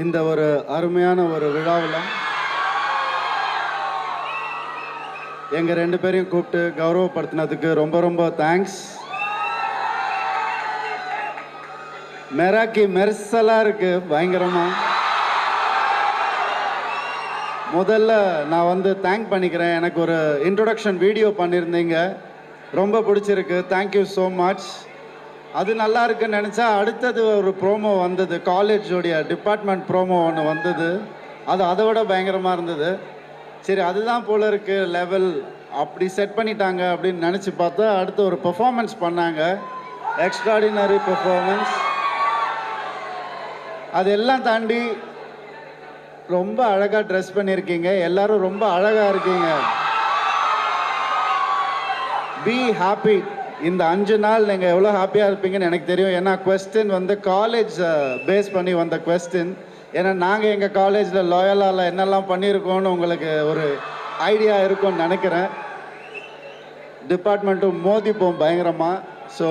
இந்த ஒரு அருமையான ஒரு விழாவில் எங்கள் ரெண்டு பேரையும் கூப்பிட்டு கௌரவப்படுத்தினதுக்கு ரொம்ப ரொம்ப தேங்க்ஸ் மெராக்கி மெர்சலாக இருக்குது பயங்கரமாக முதல்ல நான் வந்து தேங்க் பண்ணிக்கிறேன். எனக்கு ஒரு இன்ட்ரொடக்ஷன் வீடியோ பண்ணியிருந்தீங்க. ரொம்ப பிடிச்சிருக்கு. தேங்க்யூ ஸோ மச் அது நல்லா இருக்குன்னு நினச்சா அடுத்தது ஒரு ப்ரோமோ வந்தது. காலேஜோடைய டிபார்ட்மெண்ட் ப்ரோமோ ஒன்று வந்தது. அது அதை விட பயங்கரமாக இருந்தது. சரி அதுதான் போல இருக்கு லெவல் அப்படி செட் பண்ணிட்டாங்க அப்படின்னு நினச்சி பார்த்தா அடுத்து ஒரு பெர்ஃபார்மன்ஸ் பண்ணாங்க. எக்ஸ்ட்ராடினரி பெர்ஃபார்மன்ஸ் அதெல்லாம் தாண்டி ரொம்ப அழகாக ட்ரெஸ் பண்ணியிருக்கீங்க. எல்லாரும் ரொம்ப அழகாக இருக்கீங்க. பி ஹாப்பி இந்த அஞ்சு நாள் நீங்கள் எவ்வளோ ஹாப்பியாக இருப்பீங்கன்னு எனக்கு தெரியும். ஏன்னா கொஸ்டின் வந்து காலேஜ் பேஸ் பண்ணி வந்த கொஸ்டின் ஏன்னா நாங்கள் எங்கள் காலேஜில் லாயலால் என்னெல்லாம் பண்ணியிருக்கோம்னு உங்களுக்கு ஒரு ஐடியா இருக்கும்னு நினைக்கிறேன். டிபார்ட்மெண்ட்டும் மோதிப்போம் பயங்கரமாக ஸோ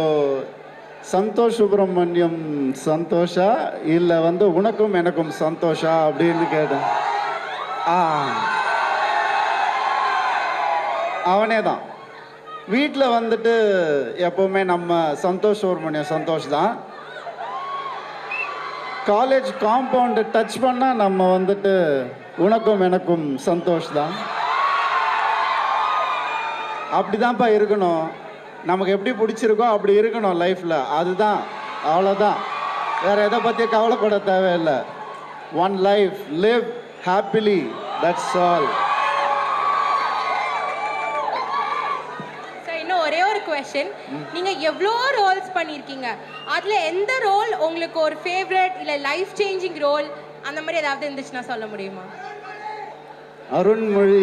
சந்தோஷ் சுப்பிரமணியம் சந்தோஷா? இல்லை வந்து உனக்கும் எனக்கும் சந்தோஷா? அப்படின்னு கேட்டேன். ஆ. அவனே தான். வீட்டில் வந்துட்டு எப்போவுமே நம்ம சந்தோஷ் சுப்ரமணியம் சந்தோஷ் தான். காலேஜ் காம்பவுண்டு டச் பண்ணால் நம்ம வந்துட்டு உனக்கும் எனக்கும் சந்தோஷ் தான். அப்படிதான்ப்பா இருக்கணும். நமக்கு எப்படி பிடிச்சிருக்கோ அப்படி இருக்கணும் லைஃப்பில் அதுதான். அவ்வளோதான் வேறு எதை பற்றி கவலைப்பட தேவையில்லை. One life live happily that's all question நீங்கள் எவ்வளோ ரோல்ஸ் பண்ணியிருக்கீங்க அதில் எந்த ரோல் உங்களுக்கு ஒரு ஃபேவரட் இல்லை லைஃப் சேஞ்சிங் ரோல் அந்த மாதிரி ஏதாவது இருந்துச்சுன்னா சொல்ல முடியுமா? அருண்மொழி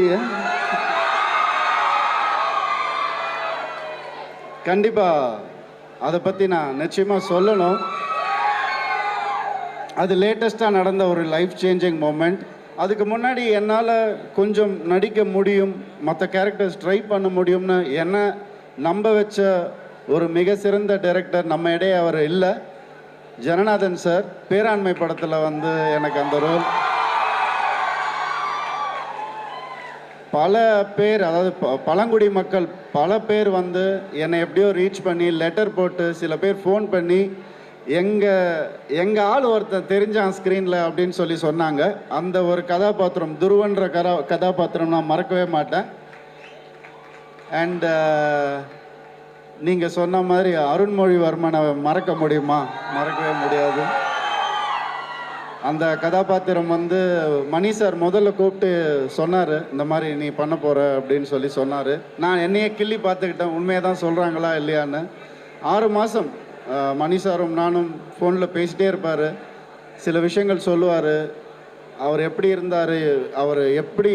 கண்டிப்பாக அதை பற்றி நான் நிச்சயமாக சொல்லணும். அது லேட்டஸ்ட்டாக நடந்த ஒரு லைஃப் சேஞ்சிங் மூமெண்ட் அதுக்கு முன்னாடி என்னால் கொஞ்சம் நடிக்க முடியும் மற்ற கேரக்டர்ஸ் ட்ரை பண்ண முடியும்னு என்ன நம்ப வச்ச ஒரு மிக சிறந்த டைரக்டர் நம்ம இடையே அவர் இல்லை. ஜனநாதன் சார் பேராண்மை படத்தில் வந்து எனக்கு அந்த ரோல் பல பேர் அதாவது ப- பழங்குடி மக்கள் பல பேர் வந்து என்னை எப்படியோ ரீச் பண்ணி லெட்டர் போட்டு சில பேர் ஃபோன் பண்ணி எங்கள் எங்கள் ஆள் ஒருத்தன் தெரிஞ்சான் ஸ்க்ரீனில் அப்படின்னு சொல்லி சொன்னாங்க. அந்த ஒரு கதாபாத்திரம் துருவன்ற கதா கதாபாத்திரம் நான் மறக்கவே மாட்டேன். அண்ட் நீங்கள் சொன்ன மாதிரி அருண்மொழிவர்மனை மறக்க முடியுமா? மறக்கவே முடியாது. அந்த கதாபாத்திரம் வந்து மணி சார் முதல்ல கூப்பிட்டு சொன்னார் இந்த மாதிரி நீ பண்ண போகிற அப்படின்னு சொல்லி சொன்னார். நான் என்னையே கிள்ளி பார்த்துக்கிட்டேன் உண்மையை தான் சொல்கிறாங்களா இல்லையான்னு. ஆறு மாதம் மணி சாரும் நானும் ஃபோனில் பேசிட்டே இருப்பார். சில விஷயங்கள் சொல்லுவார். அவர் எப்படி இருந்தார் அவர் எப்படி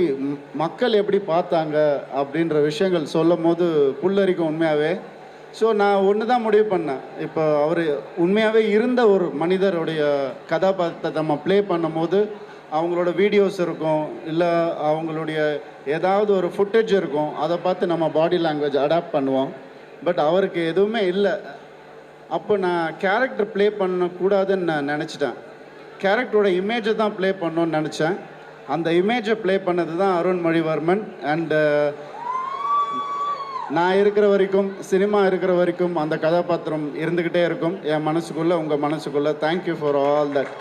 மக்கள் எப்படி பார்த்தாங்க அப்படின்ற விஷயங்கள் சொல்லும் போது புல்லரிக்கும் உண்மையாகவே ஸோ நான் ஒன்று தான் முடிவு பண்ணேன். இப்போ அவர் உண்மையாகவே இருந்த ஒரு மனிதருடைய கதாபாத்திரத்தை நம்ம ப்ளே பண்ணும்போது அவங்களோட வீடியோஸ் இருக்கும் இல்லை அவங்களுடைய ஏதாவது ஒரு ஃபுட்டேஜ் இருக்கும் அதை பார்த்து நம்ம பாடி லாங்குவேஜ் அடாப்ட் பண்ணுவோம். பட் அவருக்கு எதுவுமே இல்லை. அப்போ நான் கேரக்டர் ப்ளே பண்ணக்கூடாதுன்னு நான் நினச்சிட்டேன். கேரக்டரோட இமேஜை தான் ப்ளே பண்ணோன்னு நினச்சேன். அந்த இமேஜை ப்ளே பண்ணது தான் அருண்மொழிவர்மன் அண்டு நான் இருக்கிற வரைக்கும் சினிமா இருக்கிற வரைக்கும் அந்த கதாபாத்திரம் இருந்துக்கிட்டே இருக்கும். என் மனசுக்குள்ளே உங்கள் மனசுக்குள்ளே. Thank you for all that